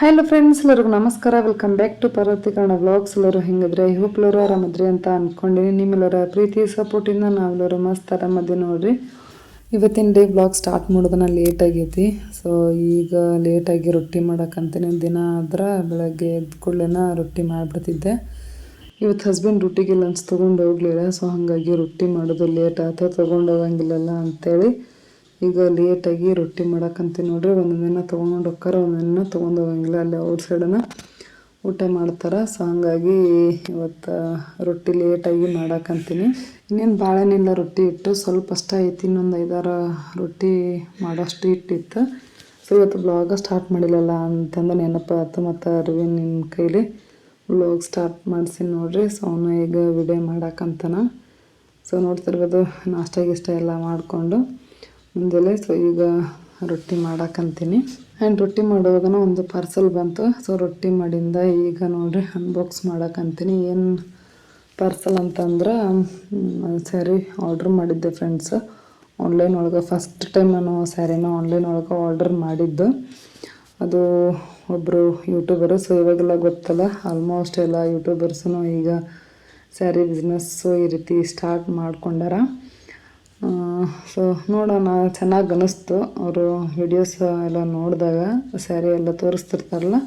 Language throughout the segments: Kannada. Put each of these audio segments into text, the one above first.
ಹಲೋ ಫ್ರೆಂಡ್ಸ್ ಎಲ್ಲರಿಗೂ ನಮಸ್ಕಾರ. Welcome back to Parvathi Kannada vlogs ಎಲ್ಲರೂ ಹೆಂಗಿದ್ರೆ? ಐ ಹೋಪ್ ಎಲ್ಲರೂ ಆರಾಮದ್ರಿ ಅಂತ ಅಂದ್ಕೊಂಡಿನಿ ನಿಮ್ಮೆಲ್ಲರ ಪ್ರೀತಿ ಸಪೋರ್ಟಿಂದ ನಾವೆಲ್ಲರೂ ಮಸ್ತ್ ಆರಾಮದ್ವಿ ನೋಡ್ರಿ. ಇವತ್ತಿನ ಡೇ ಬ್ಲಾಗ್ ಸ್ಟಾರ್ಟ್ ಮಾಡೋದನ್ನ ಲೇಟ್ ಆಗೈತಿ. ಸೊ ಈಗ ಲೇಟಾಗಿ ರೊಟ್ಟಿ ಮಾಡೋಕ್ಕಂತೇನೆ ದಿನ ಆದ್ರೆ ಬೆಳಗ್ಗೆ ಎದ್ದ ಕೂಡಲೇನ ರೊಟ್ಟಿ ಮಾಡಿಬಿಡ್ತಿದ್ದೆ. ಇವತ್ತು ಹಸ್ಬೆಂಡ್ ರೊಟ್ಟಿಗೆ ಲಂಚ್ ತೊಗೊಂಡು ಹೋಗ್ಲಿಲ್ಲ. ಸೊ ಹಾಗಾಗಿ ರೊಟ್ಟಿ ಮಾಡೋದು ಲೇಟ್ ಆತ. ತೊಗೊಂಡು ಹೋಗಂಗಿಲ್ಲಲ್ಲ ಅಂತೇಳಿ ಈಗ ಲೇಟಾಗಿ ರೊಟ್ಟಿ ಮಾಡಕ್ಕಂತೀನಿ ನೋಡ್ರಿ. ಒಂದೊಂದಿನ ತಗೊಂಡು ಹೋಗ್ತಾರ ಒಂದೊಂದು ದಿನ ತೊಗೊಂಡು ಹೋಗಂಗಿಲ್ಲ. ಅಲ್ಲಿ ಔಟ್ ಸೈಡನ ಊಟ ಮಾಡ್ತಾರೆ. ಸೊ ಹಂಗಾಗಿ ಇವತ್ತು ರೊಟ್ಟಿ ಲೇಟಾಗಿ ಮಾಡಕ್ಕಂತೀನಿ ಇನ್ನೇನು ಭಾಳೇನಿಲ್ಲ ರೊಟ್ಟಿ ಇಟ್ಟು ಸ್ವಲ್ಪ ಅಷ್ಟ ಐತಿ ಇನ್ನೊಂದು ಐದಾರು ರೊಟ್ಟಿ ಮಾಡೋಷ್ಟು ಇಟ್ಟಿತ್ತು. ಸೊ ಇವತ್ತು ಬ್ಲಾಗ ಸ್ಟಾರ್ಟ್ ಮಾಡಿಲ್ಲಲ್ಲ ಅಂತಂದು ನೆನಪು ಆಯ್ತು ಮತ್ತು ಅರವಿಂದ್ ನಿನ್ನ ಕೈಲಿ. ಬ್ಲಾಗ್ ಸ್ಟಾರ್ಟ್ ಮಾಡಿಸಿ ನೋಡ್ರಿ. ಸೊ ಅವನು ಈಗ ವಿಡಿಯೋ ಮಾಡಕ್ಕಂತಾನ ಸೊ ನೋಡ್ತಿರ್ಬೋದು, ನಾಷ್ಟ ಗಿಷ್ಟ ಎಲ್ಲ ಮಾಡಿಕೊಂಡು. ಮುಂಜಾನೆ ಸೊ ಈಗ ರೊಟ್ಟಿ ಮಾಡಾಕಂತೀನಿ. ಆ್ಯಂಡ್ ರೊಟ್ಟಿ ಮಾಡುವಾಗ ಒಂದು ಪಾರ್ಸಲ್ ಬಂತು. ಸೊ ರೊಟ್ಟಿ ಮಾಡಿಂದ ಈಗ ನೋಡ್ರಿ ಅನ್ಬಾಕ್ಸ್ ಮಾಡಾಕಂತೀನಿ. ಏನು ಪಾರ್ಸಲ್ ಅಂತಂದ್ರೆ ಸ್ಯಾರಿ ಆರ್ಡ್ರ್ ಮಾಡಿದ್ದೆ ಫ್ರೆಂಡ್ಸ್ ಆನ್ಲೈನ್ ಒಳಗೆ ಫಸ್ಟ್ ಟೈಮ್ ನಾನು ಸ್ಯಾರಿನ ಆನ್ಲೈನ್ ಒಳಗೆ ಆರ್ಡರ್ ಮಾಡಿದ್ದು. ಅದು ಒಬ್ಬರು ಯೂಟ್ಯೂಬರು ಸೊ ಇವಾಗೆಲ್ಲ ಗೊತ್ತಲ್ಲ ಆಲ್ಮೋಸ್ಟ್ ಎಲ್ಲ ಯೂಟ್ಯೂಬರ್ಸೂ ಈಗ ಸ್ಯಾರಿ ಬಿಸ್ನೆಸ್ಸು ಈ ರೀತಿ ಸ್ಟಾರ್ಟ್ ಮಾಡ್ಕೊಂಡಾರ. ಸೊ ನೋಡೋಣ ಚೆನ್ನಾಗಿ ಅನ್ನಿಸ್ತು ಅವರು ವಿಡಿಯೋಸ್ ಎಲ್ಲ ನೋಡಿದಾಗ ಸ್ಯಾರಿ ಎಲ್ಲ ತೋರಿಸ್ತಿರ್ತಾರಲ್ಲ,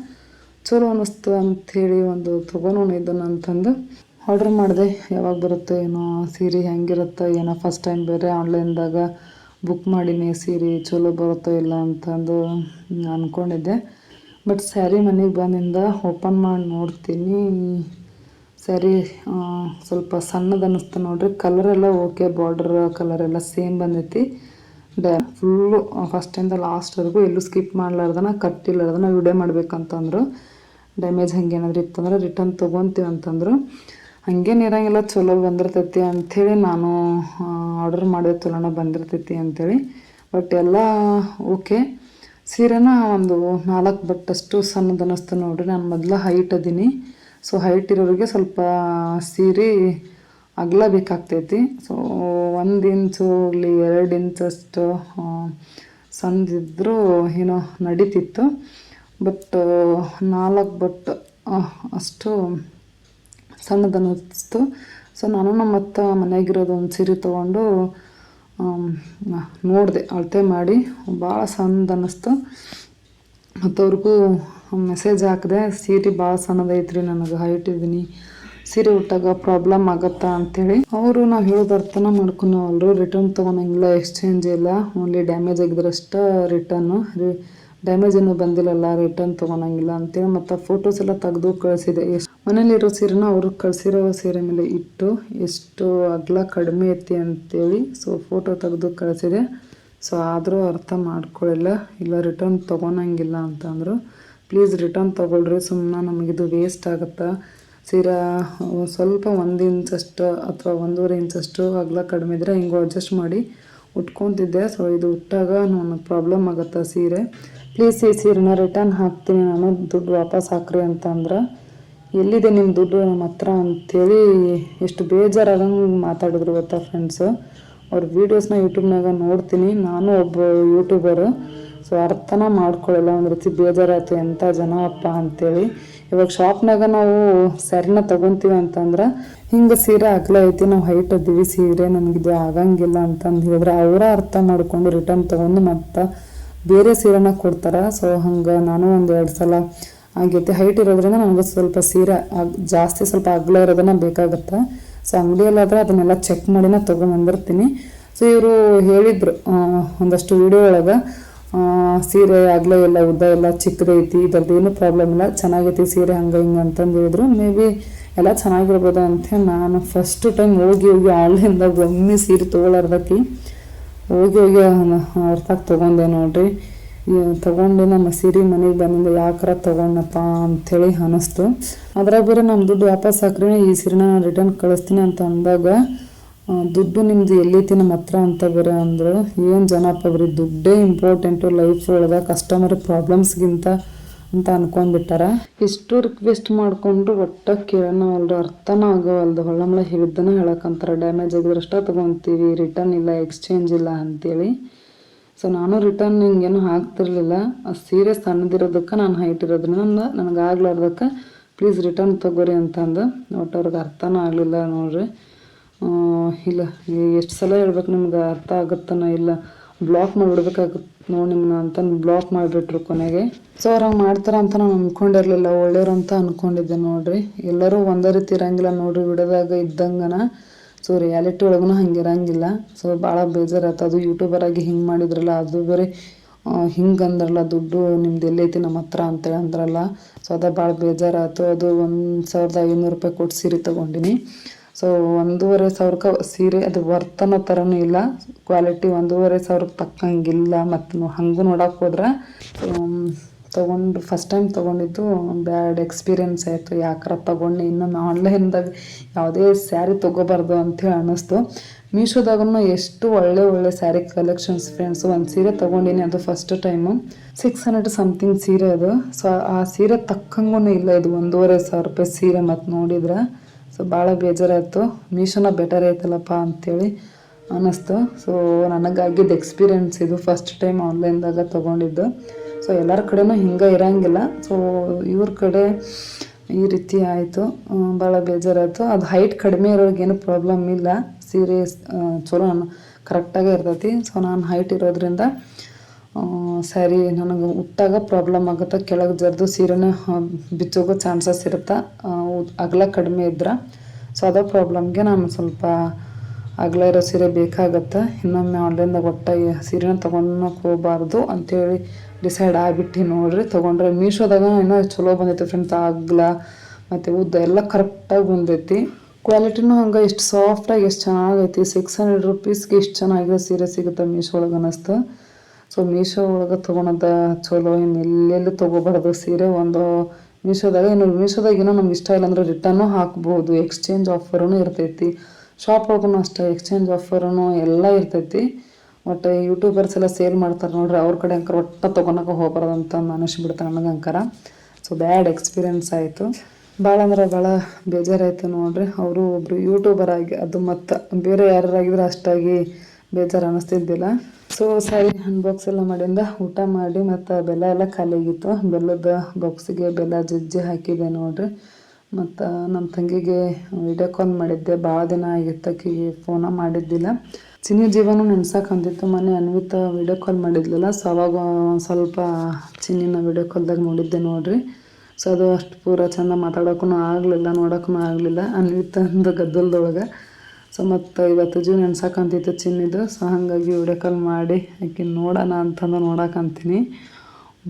ಚಲೋ ಅನ್ನಿಸ್ತು ಅಂಥೇಳಿ ಒಂದು ತೊಗೊಳೋಣ ಇದನ್ನು ಅಂತಂದು. ಆರ್ಡ್ರ್ ಮಾಡಿದೆ, ಯಾವಾಗ ಬರುತ್ತೋ ಏನೋ ಸೀರೆ ಹೆಂಗಿರುತ್ತೋ, ಏನೋ ಫಸ್ಟ್ ಟೈಮ್ ಬೇರೆ ಆನ್ಲೈನ್ದಾಗ ಬುಕ್ ಮಾಡೀನಿ ಸೀರೆ ಚಲೋ ಬರುತ್ತೋ ಇಲ್ಲ ಅಂತಂದು ಅಂದ್ಕೊಂಡಿದ್ದೆ ಬಟ್ ಸ್ಯಾರಿ ಮನೆಗೆ ಬಂದಿಂದ ಓಪನ್ ಮಾಡಿ ನೋಡ್ತೀನಿ. ಸ್ಯಾರಿ ಆ, ಸ್ವಲ್ಪ ಸಣ್ಣದ ಅನ್ನಿಸ್ತು ನೋಡ್ರಿ. ಕಲರ್ ಎಲ್ಲ ಓಕೆ ಬಾರ್ಡರ್ ಕಲರ್ ಎಲ್ಲ ಸೇಮ್ ಬಂದೈತಿ. ಡ್ಯಾ ಫುಲ್ಲು ಫಸ್ಟಿಂದ ಲಾಸ್ಟ್ವರೆಗೂ ಎಲ್ಲೂ ಸ್ಕಿಪ್ ಮಾಡ್ಲಾರ್ದನ ಕಟ್ಟಿಲ್ಲಾರ್ದನ ವಿಡಿಯೋ ಮಾಡ್ಬೇಕಂತಂದ್ರು. ಡ್ಯಾಮೇಜ್ ಹಂಗೇನಾದ್ರು ಇತ್ತಂದ್ರೆ ರಿಟರ್ನ್ ತೊಗೊತೀವಿ ಅಂತಂದ್ರು. ಹಂಗೇನು ಇರಂಗಿಲ್ಲ ಚಲೋ ಬಂದಿರ್ತೈತಿ ಅಂಥೇಳಿ ನಾನು ಆರ್ಡರ್ ಮಾಡಿದ ಚಲೋನ ಬಂದಿರ್ತೈತಿ ಅಂಥೇಳಿ. ಬಟ್ ಎಲ್ಲ ಓಕೆ ಸೀರೆನ ಒಂದು ನಾಲ್ಕು ಬಟ್ಟಷ್ಟು ಸಣ್ಣದು ಅನ್ನಿಸ್ತು ನೋಡ್ರಿ. ನಾನು ಮೊದಲ ಹೈಟ್ ಅದೀನಿ. ಸೊ ಹೈಟ್ ಇರೋರಿಗೆ ಸ್ವಲ್ಪ ಸೀರೆ ಅಗಲ ಬೇಕಾಗ್ತೈತಿ. ಸೊ ಒಂದು ಇಂಚು ಇಲ್ಲಿ ಎರಡು ಇಂಚಷ್ಟು ಸಂದಿದ್ದರೂ ಏನೋ ನಡೀತಿತ್ತು. ಬಟ್ ನಾಲ್ಕು ಬಟ್ ಅಷ್ಟು ಸಣ್ಣದನ್ನಿಸ್ತು ಸೊ ನಾನು ನಮ್ಮ ಅತ್ತ ಮನೆಯಾಗಿರೋದು ಒಂದು ಸೀರೆ ತೊಗೊಂಡು ನೋಡಿದೆ, ಅಳತೆ ಮಾಡಿ. ಭಾಳ ಸಣ್ಣದು ಅನ್ನಿಸ್ತು ಮತ್ತು ಅವ್ರಿಗೂ ಮೆಸೇಜ್ ಹಾಕಿದೆ, ಸೀರೆ ಭಾಳ ಸಣ್ಣದೈತ್ರಿ ನನಗೆ ಹೈಟ್ ಇದ್ದೀನಿ ಸೀರೆ ಉಟ್ಟಾಗ ಪ್ರಾಬ್ಲಮ್ ಆಗತ್ತಾ ಅಂತೇಳಿ ಅವರು ನಾವು ಹೇಳೋದು ಅರ್ಥನ ಮಾಡ್ಕೊಳವಲ್ರು ರಿಟರ್ನ್ ತೊಗೊಳಂಗಿಲ್ಲ ಎಕ್ಸ್ಚೇಂಜ್ ಇಲ್ಲ. ಓನ್ಲಿ ಡ್ಯಾಮೇಜ್ ಆಗಿದ್ರಷ್ಟ ರಿಟರ್ನು ಡ್ಯಾಮೇಜ್ ಏನೂ ಬಂದಿಲ್ಲಲ್ಲ ರಿಟರ್ನ್ ತೊಗೊಳಂಗಿಲ್ಲ ಅಂತೇಳಿ ಮತ್ತು ಫೋಟೋಸ್ ಎಲ್ಲ ತೆಗೆದು ಕಳಿಸಿದೆ. ಎಷ್ಟು ಮನೇಲಿರೋ ಸೀರೆನ ಅವರು ಕಳಿಸಿರೋ ಸೀರೆ ಮೇಲೆ ಇಟ್ಟು ಎಷ್ಟು ಅಗಲ ಕಡಿಮೆ ಐತಿ ಅಂತೇಳಿ ಸೊ ಫೋಟೋ ತೆಗೆದು ಕಳಿಸಿದೆ. ಸೊ ಆದರೂ ಅರ್ಥ ಮಾಡ್ಕೊಳ್ಳಿಲ್ಲ ಇಲ್ಲ ರಿಟರ್ನ್ ತೊಗೊಳಂಗಿಲ್ಲ ಅಂತಂದರು. ಪ್ಲೀಸ್ ರಿಟರ್ನ್ ತೊಗೊಳ್ರಿ ಸುಮ್ಮನೆ ನಮಗಿದು ವೇಸ್ಟ್ ಆಗುತ್ತಾ? ಸೀರಾ, ಸ್ವಲ್ಪ ಒಂದು ಇಂಚಷ್ಟು ಅಥವಾ ಒಂದೂವರೆ ಇಂಚಷ್ಟು ಅಗಲ ಕಡಿಮೆ ಇದ್ದರೆ ಹಿಂಗೆ ಅಡ್ಜಸ್ಟ್ ಮಾಡಿ ಉಟ್ಕೊತಿದ್ದೆ. ಸೊ ಇದು ಉಟ್ಟಾಗ ನನಗೆ ಪ್ರಾಬ್ಲಮ್ ಆಗುತ್ತೆ ಸೀರೆ? ಪ್ಲೀಸ್ ಈ ಸೀರೆನ ರಿಟರ್ನ್ ಹಾಕ್ತೀನಿ, ನಾನು ದುಡ್ಡು ವಾಪಸ್ ಹಾಕ್ರಿ ಅಂತಂದ್ರೆ. ಎಲ್ಲಿದೆ ನಿಮ್ಮ ದುಡ್ಡು ನಮ್ಮ ಹತ್ರ ಅಂಥೇಳಿ ಎಷ್ಟು ಬೇಜಾರಾಗಂಗೆ ಮಾತಾಡಿದ್ರು ಗೊತ್ತಾ ಫ್ರೆಂಡ್ಸು ಅವ್ರ ವೀಡಿಯೋಸ್ನ ಯೂಟ್ಯೂಬ್ನಾಗ ನೋಡ್ತೀನಿ. ನಾನು ಒಬ್ಬ ಯೂಟ್ಯೂಬರು ಸೊ ಅರ್ಥನ ಮಾಡ್ಕೊಳ್ಳಲ್ಲ. ಒಂದು ರೀತಿ ಬೇಜಾರಾಯ್ತು ಎಂಥ ಜನ ಅಪ್ಪ ಅಂತೇಳಿ. ಇವಾಗ ಶಾಪ್ನಾಗ ನಾವು ಸ್ಯಾರಿನ ತೊಗೊತೀವಿ ಅಂತಂದ್ರೆ, ಹಿಂಗೆ ಸೀರೆ ಅಗಲ ಐತಿ, ನಾವು ಹೈಟ್ ಅದೀವಿ, ಸೀರೆ ನನಗಿದು ಆಗಂಗಿಲ್ಲ ಅಂತಂದು ಹೇಳಿದ್ರೆ ಅವರ ಅರ್ಥ ಮಾಡ್ಕೊಂಡು ರಿಟರ್ನ್ ತೊಗೊಂಡು ಮತ್ತು ಬೇರೆ ಸೀರೆನ ಕೊಡ್ತಾರೆ. ಸೊ ಹಂಗೆ ನಾನು ಒಂದು ಎರಡು ಸಲ ಆಗೈತಿ. ಹೈಟ್ ಇರೋದ್ರಿಂದ ನನಗೆ ಸ್ವಲ್ಪ ಸೀರೆ ಜಾಸ್ತಿ ಸ್ವಲ್ಪ ಅಗಲ ಇರೋದನ್ನ ಬೇಕಾಗುತ್ತೆ. ಸೊ ಅಂಗಡಿಯಲ್ಲಾದ್ರೆ ಅದನ್ನೆಲ್ಲ ಚೆಕ್ ಮಾಡಿನ ತೊಗೊಂಬಂದಿರ್ತೀನಿ. ಸೊ ಇವರು ಹೇಳಿದ್ರು ಒಂದಷ್ಟು ವಿಡಿಯೋ ಒಳಗೆ ಸೀರೆ ಆಗಲೇ ಎಲ್ಲ ಉದ್ದ ಎಲ್ಲ ಚಿಕ್ಕದೈತಿ ಇದ್ರದ್ದು ಏನು ಪ್ರಾಬ್ಲಮ್ ಇಲ್ಲ. ಚೆನ್ನಾಗೈತಿ ಸೀರೆ ಹಂಗೆ ಹಿಂಗೆ ಅಂತಂದು ಹೇಳಿದ್ರು. ಮೇ ಬಿ ಎಲ್ಲ ಚೆನ್ನಾಗಿರ್ಬೋದು ಅಂತ ನಾನು ಫಸ್ಟ್ ಟೈಮ್ ಹೋಗಿ ಹೋಗಿ ಆನ್ಲೈನ್ದಾಗ ಒಮ್ಮೆ ಸೀರೆ ತೊಗೊಳಾರ್ದಕ್ಕಿ ಹೋಗಿ ಹೋಗಿ ಅರ್ಥಾಗ ತೊಗೊಂಡೆ ನೋಡ್ರಿ. ತೊಗೊಂಡು ನಮ್ಮ ಸೀರೆ ಮನೆಗೆ ಬಂದಿಂದ ಯಾಕಾರ ತೊಗೊಂಡಪ್ಪ ಅಂಥೇಳಿ ಅನ್ನಿಸ್ತು ಅದ್ರಾಗ ಬೇರೆ ನಮ್ಮ ದುಡ್ಡು ವಾಪಸ್ ಹಾಕ್ರಿ, ಈ ಸೀರೆನ ನಾನು ರಿಟರ್ನ್ ಕಳಿಸ್ತೀನಿ ಅಂತ ಅಂದಾಗ ದುಡ್ಡು ನಿಮ್ದು ಎಲ್ಲೈತಿ ನಮ್ಮ ಹತ್ರ ಅಂತ ಬೇರೆ ಅಂದ್ರೆ, ಏನು ಜನಪ್ಪ ಬರೀ ದುಡ್ಡೇ ಇಂಪಾರ್ಟೆಂಟು ಲೈಫ್ ಒಳಗೆ ಕಸ್ಟಮರ್ ಪ್ರಾಬ್ಲಮ್ಸ್ಗಿಂತ ಅಂತ ಅನ್ಕೊಂಡ್ಬಿಟ್ಟಾರ. ಇಷ್ಟು ರಿಕ್ವೆಸ್ಟ್ ಮಾಡ್ಕೊಂಡ್ರು ಒಟ್ಟ ಕೇಳೋಣ ಅಲ್ರು ಅರ್ಥನ ಆಗೋವಲ್ದು. ಹೊಳ್ಳಮಳ ಹೇಳಿದ್ದನ ಹೇಳಕ್ಕಂತಾರ. ಡ್ಯಾಮೇಜ್ ಆಗಿದ್ರಷ್ಟ ತೊಗೊತೀವಿ ರಿಟರ್ನ್ ಇಲ್ಲ ಎಕ್ಸ್ಚೇಂಜ್ ಇಲ್ಲ ಅಂತೇಳಿ. ಸೊ ನಾನು ರಿಟರ್ನ್ ಹಿಂಗೇನು ಹಾಕ್ತಿರ್ಲಿಲ್ಲ. ಆ ಸೀರೆ ಸಣ್ಣದಿರೋದಕ್ಕೆ ನಾನು ಹೈಟ್ ಇರೋದ್ರಿಂದ ನನಗೆ ಆಗ್ಲಾರ್ದಕ್ಕೆ ಪ್ಲೀಸ್ ರಿಟರ್ನ್ ತಗೋರಿ ಅಂತಂದು. ಒಟ್ಟು ಅವ್ರಿಗೆ ಅರ್ಥನೂ ಆಗಲಿಲ್ಲ ನೋಡ್ರಿ. ಇಲ್ಲ ಎಷ್ಟು ಸಲ ಹೇಳ್ಬೇಕು ನಿಮ್ಗೆ ಅರ್ಥ ಆಗುತ್ತಾನ ಇಲ್ಲ ಬ್ಲಾಕ್ ಮಾಡಿಬಿಡ್ಬೇಕಾಗುತ್ತೆ ನೋಡಿ ನಿಮ್ಮನ್ನ ಅಂತ ಬ್ಲಾಕ್ ಮಾಡಿಬಿಟ್ರು ಕೊನೆಗೆ. ಸೊ ಅವ್ರು ಹಂಗೆ ಮಾಡ್ತಾರೆ ಅಂತ ನಾನು ಅಂದ್ಕೊಂಡಿರಲಿಲ್ಲ ಒಳ್ಳೆಯವ್ರು ಅಂತ ಅಂದ್ಕೊಂಡಿದ್ದೆ ನೋಡ್ರಿ. ಎಲ್ಲರೂ ಒಂದೇ ರೀತಿ ಇರಂಗಿಲ್ಲ ನೋಡ್ರಿ ಬಿಡೋದಾಗ ಇದ್ದಂಗನ. ಸೊ ರಿಯಾಲಿಟಿ ಒಳಗೂ ಹಂಗೆ ಇರಂಗಿಲ್ಲ. ಸೊ ಭಾಳ ಬೇಜಾರಾಯ್ತು. ಅದು ಯೂಟ್ಯೂಬರ್ ಆಗಿ ಹಿಂಗೆ ಮಾಡಿದ್ರಲ್ಲ, ಅದು ಬೇರೆ ಹಿಂಗೆ ಅಂದ್ರಲ್ಲ, ದುಡ್ಡು ನಿಮ್ದು ಎಲ್ಲೈತಿ ನಮ್ಮ ಹತ್ರ ಅಂತೇಳಿ ಅಂದ್ರಲ್ಲ. ಸೊ ಅದ ಭಾಳ ಬೇಜಾರಾಯ್ತು. ಅದು ಒಂದು ಸಾವಿರದ ಐನೂರು ರೂಪಾಯಿ ಕೊಟ್ಟು ಸೀರೆ ತೊಗೊಂಡಿನಿ. ಸೊ ಒಂದೂವರೆ ಸಾವಿರಕ್ಕೆ ಸೀರೆ, ಅದು ವರ್ತ್ ಅನ್ನೋ ಥರನೂ ಇಲ್ಲ. ಕ್ವಾಲಿಟಿ ಒಂದೂವರೆ ಸಾವಿರಕ್ಕೆ ತಕ್ಕಂಗಿಲ್ಲ ಮತ್ತು ಹಂಗೂ ನೋಡೋಕೆ ಹೋದ್ರೆ ತೊಗೊಂಡು ಫಸ್ಟ್ ಟೈಮ್ ತೊಗೊಂಡಿದ್ದು ಬ್ಯಾಡ್ ಎಕ್ಸ್ಪೀರಿಯನ್ಸ್ ಆಯಿತು. ಯಾಕಾರ ತೊಗೊಂಡು? ಇನ್ನೊಮ್ಮೆ ಆನ್ಲೈನ್ದಾಗ ಯಾವುದೇ ಸ್ಯಾರಿ ತೊಗೋಬಾರ್ದು ಅಂಥೇಳಿ ಅನ್ನಿಸ್ತು. ಮೀಶೋದಾಗೂ ಎಷ್ಟು ಒಳ್ಳೆ ಒಳ್ಳೆ ಸ್ಯಾರಿ ಕಲೆಕ್ಷನ್ಸ್ ಫ್ರೆಂಡ್ಸು ಒಂದು ಸೀರೆ ತೊಗೊಂಡಿನಿ, ಅದು first time six hundred something ಸೀರೆ ಅದು. ಸೊ ಆ ಸೀರೆ ತಕ್ಕಂಗೂ ಇಲ್ಲ. ಇದು ಒಂದೂವರೆ ಸಾವಿರ ರೂಪಾಯಿ ಸೀರೆ ಮತ್ತು ನೋಡಿದ್ರೆ. ಸೊ ಭಾಳ ಬೇಜಾರಾಯಿತು. ಮೀಶೋನ ಬೆಟರ್ ಐತಲ್ಲಪ್ಪ ಅಂಥೇಳಿ ಅನ್ನಿಸ್ತು. ಸೊ ನನಗಾಗಿದ್ದು ಎಕ್ಸ್ಪೀರಿಯೆನ್ಸ್ ಇದು. ಫಸ್ಟ್ ಟೈಮ್ ಆನ್ಲೈನ್ದಾಗ ತೊಗೊಂಡಿದ್ದು. ಸೊ ಎಲ್ಲರ ಕಡೆನೂ ಹಿಂಗೆ ಇರೋಂಗಿಲ್ಲ. ಸೊ ಇವ್ರ ಕಡೆ ಈ ರೀತಿ ಆಯಿತು. ಭಾಳ ಬೇಜಾರಾಯಿತು. ಅದು ಹೈಟ್ ಕಡಿಮೆ ಇರೋರ್ಗೇನು ಪ್ರಾಬ್ಲಮ್ ಇಲ್ಲ. ಸೀರೆ ಚಲೋ ಕರೆಕ್ಟಾಗೇ ಇರ್ತೈತಿ. ಸೊ ನಾನು ಹೈಟ್ ಇರೋದ್ರಿಂದ ಸರಿ, ನನಗೆ ಉಟ್ಟಾಗ ಪ್ರಾಬ್ಲಮ್ ಆಗುತ್ತೆ, ಕೆಳಗೆ ಜರ್ದು ಸೀರೆನೇ ಬಿಚ್ಚೋಗೋ ಚಾನ್ಸಸ್ ಇರುತ್ತೆ ಅಗಲ ಕಡಿಮೆ ಇದ್ರೆ. ಸೊ ಅದೇ ಪ್ರಾಬ್ಲಮ್ಗೆ ನಾನು ಸ್ವಲ್ಪ ಅಗಲ ಇರೋ ಸೀರೆ ಬೇಕಾಗತ್ತೆ. ಇನ್ನೊಮ್ಮೆ ಆನ್ಲೈನ್ದಾಗ ಒಟ್ಟ ಈ ಸೀರೆನ ತೊಗೊಳಕ್ ಹೋಗಬಾರ್ದು ಅಂತೇಳಿ ಡಿಸೈಡ್ ಆಗಿಬಿಟ್ಟು ನೋಡ್ರಿ. ತೊಗೊಂಡ್ರೆ ಮೀಶೋದಾಗ ಇನ್ನೂ ಚಲೋ ಬಂದೈತೆ ಫ್ರೆಂಡ್ಸ್ ಅಗಲ ಮತ್ತು ಉದ್ದ ಎಲ್ಲ ಕರೆಕ್ಟಾಗಿ ಬಂದೈತಿ. ಕ್ವಾಲಿಟಿನೂ ಹಂಗೆ ಎಷ್ಟು ಸಾಫ್ಟಾಗಿ ಎಷ್ಟು ಚೆನ್ನಾಗೈತಿ. ಸಿಕ್ಸ್ ಹಂಡ್ರೆಡ್ ರುಪೀಸ್ಗೆ ಎಷ್ಟು ಚೆನ್ನಾಗಿರೋ ಸೀರೆ ಸಿಗುತ್ತೆ ಮೀಶೋ ಒಳಗೆ ಅನ್ನಿಸ್ತು. ಸೊ ಮೀಶೋ ಒಳಗೆ ತೊಗೊಳೋದ ಚಲೋ ಇನ್ನು ಎಲ್ಲೆಲ್ಲಿ ತೊಗೋಬಾರ್ದು ಸೀರೆ? ಒಂದು ಮೀಶೋದಾಗ ಏನು ಮೀಶೋದಾಗ ಏನೋ ನಮ್ಗೆ ಇಷ್ಟ ಇಲ್ಲ ಅಂದ್ರೆ ರಿಟರ್ನು ಹಾಕ್ಬೋದು. ಎಕ್ಸ್ಚೇಂಜ್ ಆಫರೂ ಇರ್ತೈತಿ. ಶಾಪ್ ಒಳಗೂ ಅಷ್ಟೇ ಎಕ್ಸ್ಚೇಂಜ್ ಆಫರೂ ಎಲ್ಲ ಇರ್ತೈತಿ. ಒಟ್ಟು ಯೂಟ್ಯೂಬರ್ಸ್ ಎಲ್ಲ ಸೇಲ್ ಮಾಡ್ತಾರೆ ನೋಡ್ರಿ, ಅವ್ರ ಕಡೆ ಅಂಕರ್ ಒಟ್ಟು ತೊಗೊಳಕ್ಕೆ ಹೋಗ್ಬಾರ್ದು ಅಂತ ಅನಿಸ್ಬಿಡ್ತಾರೆ ನನಗೆ ಅಂಕರ. ಸೊ ಬ್ಯಾಡ್ ಎಕ್ಸ್ಪೀರಿಯನ್ಸ್ ಆಯಿತು. ಭಾಳ ಅಂದ್ರೆ ಭಾಳ ಬೇಜಾರಾಯಿತು ನೋಡ್ರಿ. ಅವರು ಒಬ್ಬರು ಯೂಟ್ಯೂಬರ್ ಆಗಿ, ಅದು ಮತ್ತು ಬೇರೆ ಯಾರಾಗಿದ್ರೆ ಅಷ್ಟಾಗಿ ಬೇಜಾರು ಅನ್ನಿಸ್ತಿದ್ದಿಲ್ಲ ಸೊ ಸರಿ ಅನ್ಬಾಕ್ಸ್ ಎಲ್ಲ ಮಾಡಿಂದ ಊಟ ಮಾಡಿ ಮತ್ತು ಬೆಲ್ಲ ಎಲ್ಲ ಖಾಲಿ ಆಗಿತ್ತು. ಬೆಲ್ಲದ ಬಾಕ್ಸಿಗೆ ಬೆಲ್ಲ ಜಜ್ಜಿ ಹಾಕಿದೆ ನೋಡ್ರಿ. ಮತ್ತು ನಮ್ಮ ತಂಗಿಗೆ ವಿಡಿಯೋ ಕಾಲ್ ಮಾಡಿದ್ದೆ. ಭಾಳ ದಿನ ಆಗಿತ್ತು ಫೋನ ಮಾಡಿದ್ದಿಲ್ಲ. ಚಿನಿ ಜೀವನ ನೆನ್ಸಕ್ಕಂತಿತ್ತು ಮೊನ್ನೆ ಅನ್ವಿತ ವಿಡಿಯೋ ಕಾಲ್ ಮಾಡಿದ್ಲಲ್ಲ ಸೊ ಅವಾಗ ಸ್ವಲ್ಪ ಚಿನ್ನಿನ ವಿಡಿಯೋ ಕಾಲ್ದಾಗ ನೋಡಿದ್ದೆ ನೋಡ್ರಿ. ಸೊ ಅದು ಅಷ್ಟು ಪೂರ ಚಂದ ಮಾತಾಡೋಕ್ಕೂ ಆಗಲಿಲ್ಲ ನೋಡೋಕ್ಕೂ ಆಗಲಿಲ್ಲ. ಅನ್ವಿತ ಅಂದ ಗದ್ದಲದೊಳಗೆ. ಸೊ ಮತ್ತು ಇವತ್ತು ಜೀವ ನೆನ್ಸಕ್ಕಂತಿತ್ತು ಚಿನ್ನಿದು. ಸೊ ಹಾಗಾಗಿ ವಿಡಿಯೋ ಕಾಲ್ ಮಾಡಿ, ಆಕೆ ನೋಡೋಣ ಅಂತಂದು ನೋಡಕ್ಕಂತೀನಿ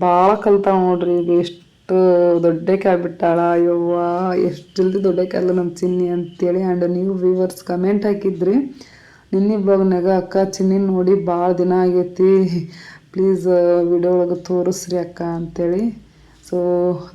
ಭಾಳ ಕಲ್ತಾವ ನೋಡ್ರಿ ಈಗ ಎಷ್ಟು ದೊಡ್ಡಕ್ಕೆ ಆಗ್ಬಿಟ್ಟಾಳ ಯವ್ವ, ಎಷ್ಟು ಜಲ್ದಿ ದೊಡ್ಡಕ್ಕೆ ಅಲ್ಲ ನಮ್ಮ ಚಿನ್ನಿ ಅಂತೇಳಿ. ಆ್ಯಂಡ್ ನೀವು ವ್ಯೂವರ್ಸ್ ಕಮೆಂಟ್ ಹಾಕಿದ್ರಿ. ನಿನ್ನೆ ಅಕ್ಕ ಚಿನ್ನಿ ನೋಡಿ ಭಾಳ ದಿನ ಆಗೈತಿ. ಪ್ಲೀಸ್ ವಿಡಿಯೋ ಒಳಗೆ ತೋರಿಸ್ರಿ ಅಕ್ಕ ಅಂತೇಳಿ. ಸೊ,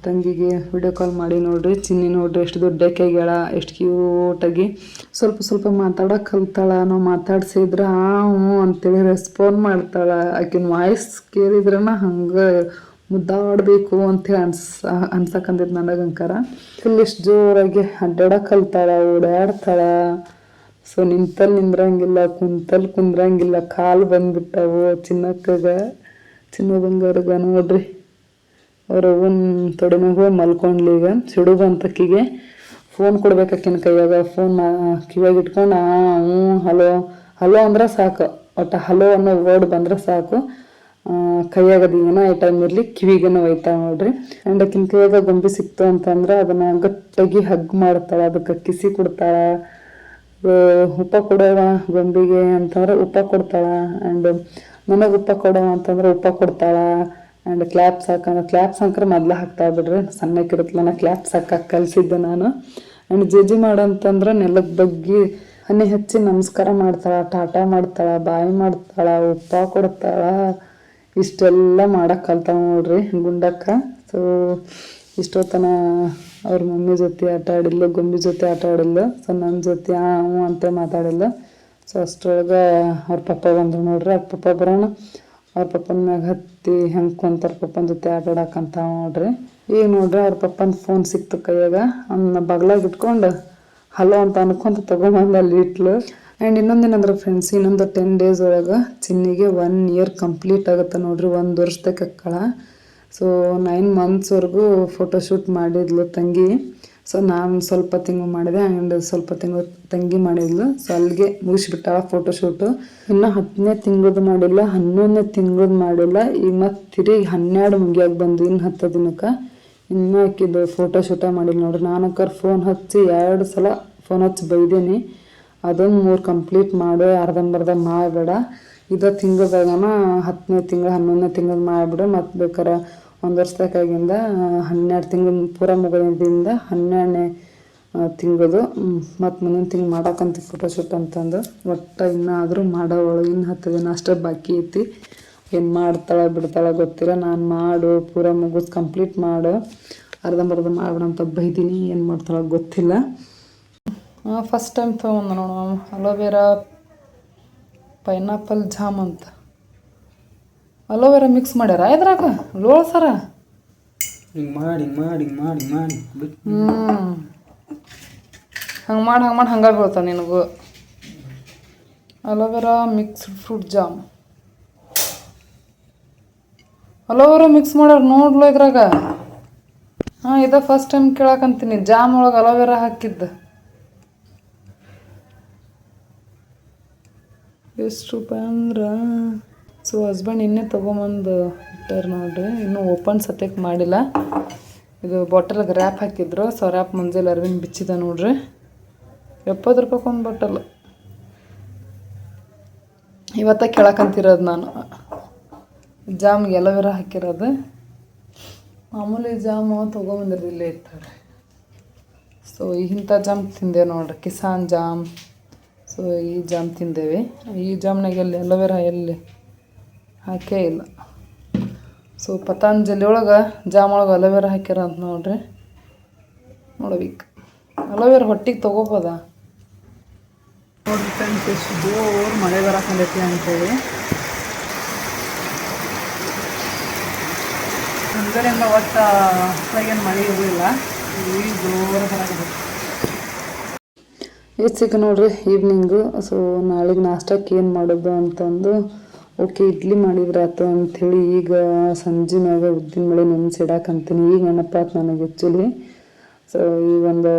ತಂಗಿಗೆ ವಿಡಿಯೋ ಕಾಲ್ ಮಾಡಿ ನೋಡ್ರಿ, ಚಿನ್ನಿ ನೋಡ್ರಿ, ಎಷ್ಟು ದೊಡ್ಡ ಕೈಗಳ ಎಷ್ಟು ಕ್ಯೂಟಾಗಿ ಸ್ವಲ್ಪ ಸ್ವಲ್ಪ ಮಾತಾಡೋಕೆ ಕಲ್ತಾಳ, ನಾವು ಮಾತಾಡ್ಸಿದ್ರೆ, ಆ ಹ್ಞೂ ಅಂತೇಳಿ ರೆಸ್ಪಾಂಡ್ ಮಾಡ್ತಾಳೆ. ಆಕಿನ ವಾಯ್ಸ್ ಕೇಳಿದ್ರನ ಹಂಗೆ ಮುದ್ದಾಡಬೇಕು ಅಂತೇಳಿ ಅನ್ಸ ಅನ್ಸಕ್ಕಂದಿದ್ದು ನನಗಂಕಾರ ಫುಲ್ ಎಷ್ಟು ಜೋರಾಗಿ ಅಡ್ಡಾಡಕ್ಕೆ ಕಲ್ತಾಳ, ಓಡಾಡ್ತಾಳ. ಸೊ ನಿಂತಲ್ಲಿ ನಿಂದ್ರಂಗಿಲ್ಲ ಕುಂತಲ್ಲಿ ಕುಂದ್ರಂಗಿಲ್ಲ, ಕಾಲು ಬಂದ್ಬಿಟ್ಟವು ಚಿನ್ನಕ್ಕಾಗ ಚಿನ್ನ ಬಂಗಾರಗ ನೋಡ್ರಿ. ಅವ್ರ ಅವ್ವನ ತೊಡೆ ಮಗು ಮಲ್ಕೊಂಡ್ಲಿ ಈಗ. ಸಿಡು ಅಂತಕ್ಕಿಗೆ ಫೋನ್ ಕೊಡ್ಬೇಕಿನ ಕೈಯಾಗ. ಫೋನ್ ಕಿವಿಯಾಗ ಇಟ್ಕೊಂಡು, ಆ, ಹ್ಞೂ, ಹಲೋ. ಹಲೋ ಅಂದ್ರೆ ಸಾಕು. ಒಟ್ಟು ಹಲೋ ಅನ್ನೋ ವರ್ಡ್ ಬಂದ್ರೆ ಸಾಕು. ಕೈಯಾಗದು ಏನೋ ಐಟಮ್ ಇರಲಿ ಕಿವಿಗೇನೋ ಒಯ್ತಾ ನೋಡ್ರಿ. ಆ್ಯಂಡ್ ಆಕಿನ ಕೈಯಾಗ ಗೊಂಬೆ ಸಿಕ್ತು ಅಂತಂದ್ರೆ ಅದನ್ನು ಗಟ್ಟಾಗಿ ಹಗ್ ಮಾಡ್ತಾಳೆ. ಅದಕ್ಕೆ ಕಿಸಿ ಕೊಡ್ತಾಳೆ. ಉಪ ಉಪ್ಪ ಕೊಡೋವ ಗೊಂಬಿಗೆ. ಅಂತಂದ್ರೆ ಉಪ್ಪ ಕೊಡ್ತಾಳೆ. ಆ್ಯಂಡ್ ನನಗೆ ಉಪ್ಪ ಕೊಡವ ಅಂತಂದ್ರೆ ಉಪ್ಪ ಕೊಡ್ತಾಳ. ಆ್ಯಂಡ್ ಕ್ಲಾಪ್ಸ್ ಹಾಕಂದ್ರೆ ಕ್ಲಾಪ್ಸ್ ಅಂಕರ ಮೊದಲು ಹಾಕ್ತಾ ಬಿಡ್ರಿ. ಸಣ್ಣಕ್ಕಿರುತ್ತಲ್ಲ ನಾ ಕ್ಲಾಪ್ಸ್ ಹಾಕಕ್ಕೆ ಕಲಿಸಿದ್ದೆ ನಾನು. ಆ್ಯಂಡ್ ಜಜ್ಜಿ ಮಾಡಂತಂದ್ರೆ ನೆಲಕ್ಕೆ ಬಗ್ಗಿ ಹನಿ ಹಚ್ಚಿ ನಮಸ್ಕಾರ ಮಾಡ್ತಾಳೆ, ಟಾಟಾ ಮಾಡ್ತಾಳೆ, ಬಾಯಿ ಮಾಡ್ತಾಳೆ, ಉಪ್ಪ ಕೊಡ್ತಾಳೆ. ಇಷ್ಟೆಲ್ಲ ಮಾಡೋಕ್ಕೆ ಕಲ್ತಾವೆ ನೋಡ್ರಿ ಗುಂಡಕ್ಕ. ಸೊ ಇಷ್ಟೊತ್ತನ ಅವ್ರ ಮಮ್ಮಿ ಜೊತೆ ಆಟ ಆಡಿಲ್ಲ, ಗೊಂಬಿ ಜೊತೆ ಆಟ ಆಡಿಲ್ಲ. ಸೊ ನನ್ನ ಜೊತೆ ಆ ಅಂತ ಮಾತಾಡಿಲ್ಲ. ಸೊ ಅಷ್ಟರೊಳಗೆ ಅವ್ರ ಪಪ್ಪ ಬಂದರು ನೋಡ್ರಿ. ಅವ್ರ ಪಪ್ಪ ಬರೋಣ. ಅವ್ರ ಪಪ್ಪನ ಮ್ಯಾಗ ಹತ್ತಿ ಹೆಂಗೆ ಕುಂತಾರ ಪಪ್ಪನ ಜೊತೆ ಆಟ ನೋಡ್ರಿ. ಈಗ ನೋಡ್ರಿ ಅವ್ರ ಪಪ್ಪನ ಫೋನ್ ಸಿಕ್ತು ಕೈಯಾಗ. ಅವನ್ನ ಬಗ್ಲಾಗ ಇಟ್ಕೊಂಡು, ಹಲೋ ಅಂತ ಅನ್ಕೊಂತ ತಗೊಂಡ್ಬಂದು ಅಲ್ಲಿ ಇಟ್ಲು. ಆ್ಯಂಡ್ ಇನ್ನೊಂದೇನಂದ್ರೆ ಫ್ರೆಂಡ್ಸ್ ಇನ್ನೊಂದು ಟೆನ್ ಡೇಸ್ ಒಳಗೆ ಚಿನ್ನಿಗೆ ಒನ್ ಇಯರ್ ಕಂಪ್ಲೀಟ್ ಆಗುತ್ತೆ ನೋಡ್ರಿ, ಒಂದು ವರ್ಷದಕ್ಕೆ ಕಕ್ಕಳ ಸೊ ನೈನ್ ಮಂತ್ಸ್ವರೆಗೂ ಫೋಟೋಶೂಟ್ ಮಾಡಿದ್ಲು ತಂಗಿ. ಸೊ ನಾನು ಸ್ವಲ್ಪ ತಿಂಗಳು ಮಾಡಿದೆ ಆ್ಯಂಡ್ ಸ್ವಲ್ಪ ತಿಂಗಳು ತಂಗಿ ಮಾಡಿದ್ಲು. ಸೊ ಅಲ್ಲಿಗೆ ಮುಗಿಸ್ಬಿಟ್ಟಾಳ ಫೋಟೋಶೂಟು ಇನ್ನು ಹತ್ತನೇ ತಿಂಗಳದ್ದು ಮಾಡಿಲ್ಲ, ಹನ್ನೊಂದನೇ ತಿಂಗಳದ್ದು ಮಾಡಿಲ್ಲ. ಈಗ ಮತ್ತೆ ತಿರುಗಿ ಹನ್ನೆರಡು ಮುಗಿಯಾಗ ಬಂದು ಇನ್ನು ಹತ್ತು ದಿನಕ್ಕೆ. ಇನ್ನೂ ಹಾಕಿದ್ದು ಫೋಟೋಶೂಟ ಮಾಡಿಲ್ಲ ನೋಡ್ರಿ. ನಾನು ಫೋನ್ ಹಚ್ಚಿ ಎರಡು ಸಲ ಫೋನ್ ಹಚ್ಚಿ ಬೈದೀನಿ. ಅದೊಂದು ಮೂರು ಕಂಪ್ಲೀಟ್ ಮಾಡು ಅರ್ಧಂಬರ್ಧ ಮಾಡಬೇಡ. ಇದ ತಿಂಗಳದಾಗನ ಹತ್ತನೇ ತಿಂಗಳು, ಹನ್ನೊಂದನೇ ತಿಂಗಳು ಮಾಡಿಬಿಡು. ಮತ್ತು ಬೇಕಾರೆ ಒಂದು ವರ್ಷದಾಗಿಂದ ಹನ್ನೆರಡು ತಿಂಗಳು ಪೂರ ಮುಗಿದಿಂದ ಹನ್ನೆರಡನೇ ತಿಂಗಳದು ಮತ್ತು ಮುಂದಿನ ತಿಂಗಳು ಮಾಡಕ್ಕಂತ ಫೋಟೋಶೂಟ್ ಅಂತಂದು. ಒಟ್ಟು ಇನ್ನಾದರೂ ಮಾಡೋವಳು ಇನ್ನು ಹತ್ತು ದಿನ ಅಷ್ಟೇ ಬಾಕಿ ಐತಿ. ಏನು ಮಾಡ್ತಾಳೆ, ಬಿಡ್ತಾಳೆ ಗೊತ್ತಿಲ್ಲ. ನಾನು ಮಾಡು, ಪೂರ ಮುಗಿಸ್ ಕಂಪ್ಲೀಟ್ ಮಾಡು. ಅರ್ಧಂಬರ್ಧ ಅಂತ ಬೈದೀನಿ. ಏನು ಮಾಡ್ತಾಳೆ ಗೊತ್ತಿಲ್ಲ. ಫಸ್ಟ್ ಟೈಮ್ ತೊಗೊಂಡು ನೋಡು ಅಲೋವೆರಾ ಪೈನಾಪಲ್ ಜಾಮ್ ಅಂತ. ಅಲೋವೆರಾ ಮಿಕ್ಸ್ ಮಾಡ್ಯಾರ? ಇದ್ರಾಗ? ಲೋಳ ಸರ? ಹಿಂಗೆ ಮಾಡಿ ಮಾಡಿ ಮಾಡಿ ಮಾಡಿ. ಹ್ಞೂ ಹಂಗೆ ಮಾಡಿ ಹಂಗೆ ಮಾಡಿ ಹಂಗಾಗಿ ಬೀಳ್ತಾವ ನಿನಗೂ. Aloe vera mixed fruit jam aloe vera mix ಮಾಡ್ಯಾರ ನೋಡ್ಲು ಇದ್ರಾಗ? ಹಾಂ ಇದ ಫಸ್ಟ್ ಟೈಮ್ ಕೇಳಕಂತೀನಿ. ಜಾಮ್ ಒಳಗೆ ಅಲೋವೆರಾ ಹಾಕಿದ್ದು. ಎಷ್ಟು ರೂಪಾಯಿ ಅಂದ್ರೆ? ಸೊ ಹಸ್ಬೆಂಡ್ ಇನ್ನೇ ತೊಗೊಂಬಂದು ಇಟ್ಟಾರ ನೋಡ್ರಿ. ಇನ್ನೂ ಓಪನ್ ಸತ್ಯಕ್ಕೆ ಮಾಡಿಲ್ಲ. ಇದು ಬಾಟಲ್ಗೆ ರ್ಯಾಪ್ ಹಾಕಿದ್ರು. ಸೊ ರ್ಯಾಪ್ ಮುಂಜಾನೆ ಅರವಿಂದ್ ಬಿಚ್ಚಿದ ನೋಡ್ರಿ. ಎಪ್ಪತ್ತು ರೂಪಾಯಿ ಒಂದು ಬಾಟಲ್ ಇವತ್ತ ಕೇಳಕ್ಕಂತಿರೋದು ನಾನು. ಜಾಮ್ಗೆ ಎಲೋವೆರಾ ಹಾಕಿರೋದು. ಮಾಮೂಲಿ ಜಾಮು ತೊಗೊಂಬಂದಿರೋದು ಇಲ್ಲೇ ಇರ್ತಾರೆ ಸೊ ಇಂಥ ಜಾಮ್ ತಿಂದೆ ನೋಡ್ರಿ. ಕಿಸಾನ್ ಜಾಮ್. ಸೊ ಈ ಜಾಮ್ ತಿಂದೇವೆ. ಈ ಜಾಮ್ನಾಗ ಎಲ್ಲಿ ಎಲೋವೆರಾ ಎಲ್ಲಿ? ಹಾಕೇ ಇಲ್ಲ. ಸೊ ಪತಾಂಜಲಿ ಒಳಗೆ ಜಾಮ್ ಒಳಗೆ ಅಲೋವೆರಾ ಹಾಕ್ಯಾರ ಅಂತ ನೋಡ್ರಿ. ನೋಡ್ಬೇಕು. ಅಲೋವೆರಾ ಹೊಟ್ಟಿಗೆ ತೊಗೋಬೋದ? ನೋಡ್ರಿ ಫ್ರೆಂಡ್ಸ್ ಎಷ್ಟು ಜೋರು ಮಳೆ ಬರಕಂದೈತಿ ಅಂತೇಳಿ. ಮುಂಜಾನೆಯಿಂದ ಒಟ್ಟು ಏನು ಮಳೆ ಇರಲಿಲ್ಲ. ಈಗ ಜೋರು ಬರಕತ್ತೈತಿ ಸಿಕ್ಕ ನೋಡ್ರಿ ಈವ್ನಿಂಗು ಸೊ ನಾಳೆಗೆ ನಾಷ್ಟಕ್ಕೆ ಏನು ಮಾಡೋದು ಅಂತಂದು ಓಕೆ, ಇಡ್ಲಿ ಮಾಡಿದ್ರಾತು ಅಂಥೇಳಿ ಈಗ ಸಂಜೆ ಮ್ಯಾಗ ಉದ್ದಿನ ಮಳೆ ನೆನ್ಸಿಡಾಕಂತೀನಿ. ಈಗ ನೆನಪಾತು ನನಗೆ ಆ್ಯಕ್ಚುಲಿ ಸೊ ಈಗ ಒಂದು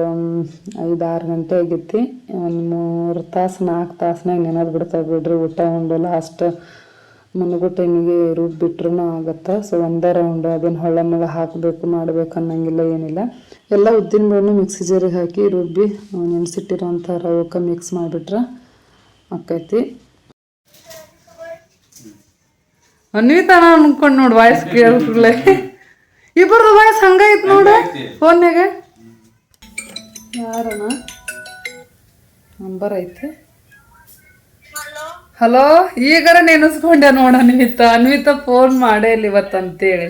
ಐದು ಆರು ಗಂಟೆ ಆಗೈತಿ. ಒಂದು ಮೂರು ತಾಸು ನಾಲ್ಕು ತಾಸನಾಗ ನೆನದು ಬಿಡ್ತಾವೆ ಬಿಡ್ರಿ. ಊಟ ಉಂಡು ಲಾಸ್ಟ್ ಮನಗು ಟೈಮಿಗೆ ಬಿಟ್ರೂ ಆಗತ್ತೆ. ಸೊ ಒಂದೇ ರೌಂಡ್ ಅದನ್ನು ಹೊಳ್ಳ ಮೇಲೆ ಹಾಕಬೇಕು, ಮಾಡಬೇಕು ಅನ್ನಂಗಿಲ್ಲ, ಏನಿಲ್ಲ. ಎಲ್ಲ ಉದ್ದಿನ ಬೇಳೆನೂ ಮಿಕ್ಸಿ ಜರಿಗೆ ಹಾಕಿ ರುಬ್ಬಿ ನೆನೆಸಿಟ್ಟಿರೋಂಥ ರವಕ್ಕೆ ಮಿಕ್ಸ್ ಮಾಡಿಬಿಟ್ರೆ, ಆಕೈತಿ. ಅನ್ವಿತಾನ ಅನ್ಕೊಂಡು ನೋಡು ವಾಯ್ಸ್ ಕೇಳಿಸ್ಲೇ ಇಬ್ಬರದು ವಾಯ್ಸ್ ಹಂಗೈತ್ ನೋಡು ಫೋನ್ಯಾಗ. ಯಾರನ ನಂಬರ್ ಐತೆ. ಹಲೋ? ಈಗಾರ ನೆನೆಸ್ಕೊಂಡೆ ನೋಡ ಅನ್ವಿತಾ. ಅನ್ವಿತಾ ಫೋನ್ ಮಾಡೇ ಇಲ್ಲ ಇವತ್ತು ಅಂತೇಳಿ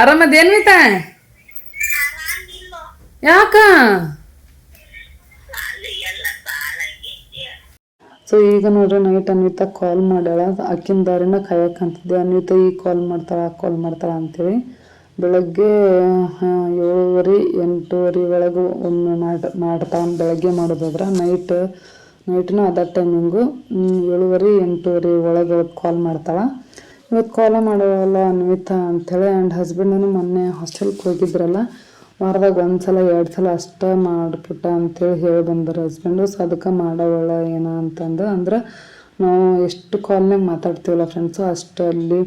ಆರಾಮದ ಅನ್ವಿತಾ? ಯಾಕ? ಸೊ ಈಗ ನೋಡ್ರಿ ನೈಟ್ ಅನ್ವಿತ ಕಾಲ್ ಮಾಡ್ಯಾಳ. ಅಕ್ಕಿನ ದಾರಿನ ಕಾಯಕ್ಕಂತಿದ್ದೆ ಅನ್ವಿತಾ, ಈ ಕಾಲ್ ಮಾಡ್ತಾಳ ಕಾಲ್ ಮಾಡ್ತಾಳ ಅಂತೇಳಿ ಬೆಳಗ್ಗೆ ಏಳುವರೆ, ಎಂಟೂವರೆ ಒಳಗೆ ಒಮ್ಮೆ ಮಾಡಿ ಮಾಡ್ತಾ ಬೆಳಗ್ಗೆ ಮಾಡೋದಾದ್ರೆ ನೈಟ್ ನೈಟ್ನ ಅದ ಟೈಮಿಂಗು ಏಳುವರೆ, ಎಂಟೂವರೆ ಒಳಗೆ ಕಾಲ್ ಮಾಡ್ತಾಳೆ. ಇವತ್ತು ಕಾಲ ಮಾಡೋಲ್ಲ ಅನ್ವಿತಾ ಅಂಥೇಳಿ ಆ್ಯಂಡ್ ಹಸ್ಬೆಂಡನು ಮೊನ್ನೆ ಹಾಸ್ಟೆಲ್ಗೆ ಹೋಗಿದ್ರಲ್ಲ. ವಾರದಾಗ ಒಂದು ಸಲ ಎರಡು ಸಲ ಅಷ್ಟೇ ಮಾಡಿಬಿಟ್ಟ ಅಂತೇಳಿ ಹೇಳಿ ಬಂದರು ಹಸ್ಬೆಂಡು ಸೊ ಅದಕ್ಕೆ ಮಾಡೋವಳ ಏನ ಅಂತಂದು ಅಂದ್ರೆ ನಾವು ಎಷ್ಟು ಕಾಲ್ನಾಗ ಮಾತಾಡ್ತೀವಲ್ಲ ಫ್ರೆಂಡ್ಸು ಅಷ್ಟಲ್ಲಿ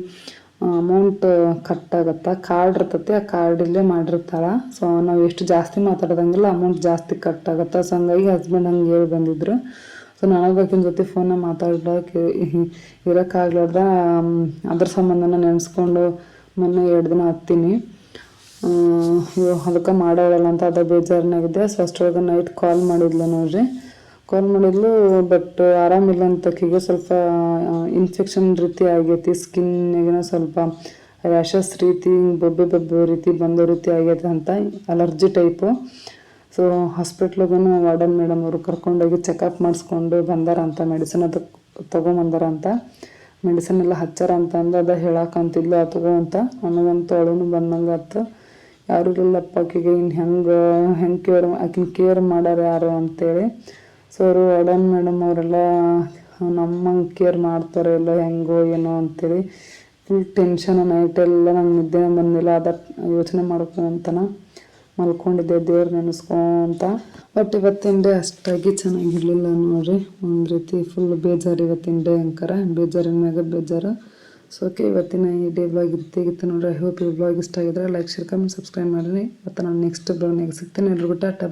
ಅಮೌಂಟ್ ಕಟ್ ಆಗುತ್ತಾ ಕಾರ್ಡ್ ಇರ್ತೈತಿ, ಆ ಕಾರ್ಡಲ್ಲೇ ಮಾಡಿರ್ತಾಳೆ. ಸೊ ನಾವು ಎಷ್ಟು ಜಾಸ್ತಿ ಮಾತಾಡೋದಂಗಿಲ್ಲ ಅಮೌಂಟ್ ಜಾಸ್ತಿ ಕಟ್ ಆಗುತ್ತೆ. ಸೊ ಹಂಗಾಗಿ ಹಸ್ಬೆಂಡ್ ಹಂಗೆ ಹೇಳಿ ಬಂದಿದ್ರು. ಸೊ ನನಗೆ ಜೊತೆ ಫೋನ ಮಾತಾಡೋಕೆ ಇರೋಕ್ಕಾಗ್ಲಾರ್ದ ಅದ್ರ ಸಂಬಂಧನ ನೆನೆಸ್ಕೊಂಡು ಮೊನ್ನೆ ಎರಡು ದಿನ ಹತ್ತೀನಿ. ಅದಕ್ಕೆ ಮಾಡೋರಲ್ಲ ಅಂತ ಅದ ಬೇಜಾರನಾಗಿದ್ದೆ ಸೊ ಅಷ್ಟರೊಳಗೆ ನೈಟ್ ಕಾಲ್ ಮಾಡಿದ್ಲು ನೋಡ್ರಿ. ಕಾಲ್ ಮಾಡಿದ್ಲು ಬಟ್ ಆರಾಮಿಲ್ಲ ಅಂತ ಕಿಗೆ ಸ್ವಲ್ಪ ಇನ್ಫೆಕ್ಷನ್ ರೀತಿ ಆಗೈತಿ ಸ್ಕಿನ್ನಿಗೆ ಸ್ವಲ್ಪ ರ್ಯಾಷಸ್ ರೀತಿ, ಬೊಬ್ಬೆ ಬೊಬ್ಬೆ ರೀತಿ ಬಂದೋ ರೀತಿ ಆಗೈತೆ ಅಂತ ಅಲರ್ಜಿ ಟೈಪು ಸೊ ಹಾಸ್ಪಿಟ್ಲಿಗೂ ವಾರ್ಡನ್ ಮೇಡಮ್ ಅವರು ಕರ್ಕೊಂಡೋಗಿ ಚೆಕಪ್ ಮಾಡಿಸ್ಕೊಂಡು ಬಂದಾರಂತ ಮೆಡಿಸಿನ್ ಅದು ತೊಗೊಂಬಂದಾರ ಅಂತ. ಮೆಡಿಸಿನ್ ಎಲ್ಲ ಹಚ್ಚಾರ ಅಂತ ಅಂದು ಅದ ಹೇಳಕ್ಕಂತಿದ್ಲು ತಗೋ ಅಂತ. ನನಗಂತೂ ಅಳುನು ಬಂದಂಗೆ ಆತು ಯಾರು ಇಲ್ಲಪ್ಪ ಆಕಿಗೆ ಇನ್ನು ಹೆಂಗೆ ಹೆಂಗೆ ಕೇರ್ ಆಕಿನ ಕೇರ್ ಮಾಡಾರ ಯಾರು ಅಂತೇಳಿ. ಸೊ ಅವರು ಅಡನ್ ಮೇಡಮ್ ಅವರೆಲ್ಲ, ನಮ್ಮಂಗೆ ಕೇರ್ ಮಾಡ್ತಾರೆ ಇಲ್ಲ ಹೆಂಗೋ ಏನೋ ಅಂತೇಳಿ. ಫುಲ್ ಟೆನ್ಷನ್ ನೈಟೆಲ್ಲ ನಂಗೆ ನಿದ್ದೆ ಬಂದಿಲ್ಲ, ಅದ ಯೋಚನೆ ಮಾಡ್ಕೊಂತನ ಮಲ್ಕೊಂಡಿದ್ದೆ, ದೇವ್ರ ನೆನೆಸ್ಕೊಂತ. ಬಟ್ ಇವತ್ತಿನ ಡೇ ಅಷ್ಟಾಗಿ ಚೆನ್ನಾಗಿರಲಿಲ್ಲ ನೋಡ್ರಿ. ಒಂದು ರೀತಿ ಫುಲ್ ಬೇಜಾರು ಇವತ್ತಿನ ಡೇ ಅಂಕರ. ಬೇಜಾರಿನ ಮ್ಯಾಗ ಬೇಜಾರು. ಸೊ ಓಕೆ ಇವತ್ತಿನ ಈ ಡೇ ಬ್ಲಾಗ್ ಇರ್ತೀಗಿತ್ತು ನೋಡ್ರಿ ಐ ಹೋಪ್ ಈ ಬ್ಲಾಗ್ ಇಷ್ಟ ಆಗಿದ್ರೆ ಲೈಕ್ ಶೇರ್ ಕಮೆಂಟ್ ಸಬ್ಸ್ಕ್ರೈಬ್ ಮಾಡಿರಿ. ಮತ್ತು ನಾನು ನೆಕ್ಸ್ಟ್ ಬ್ಲಾಗ್ನಾಗ ಸಿಗ್ತೀನಿ. ಎಲ್ರಿಗೂ ಟಾಟಾ ಬೈ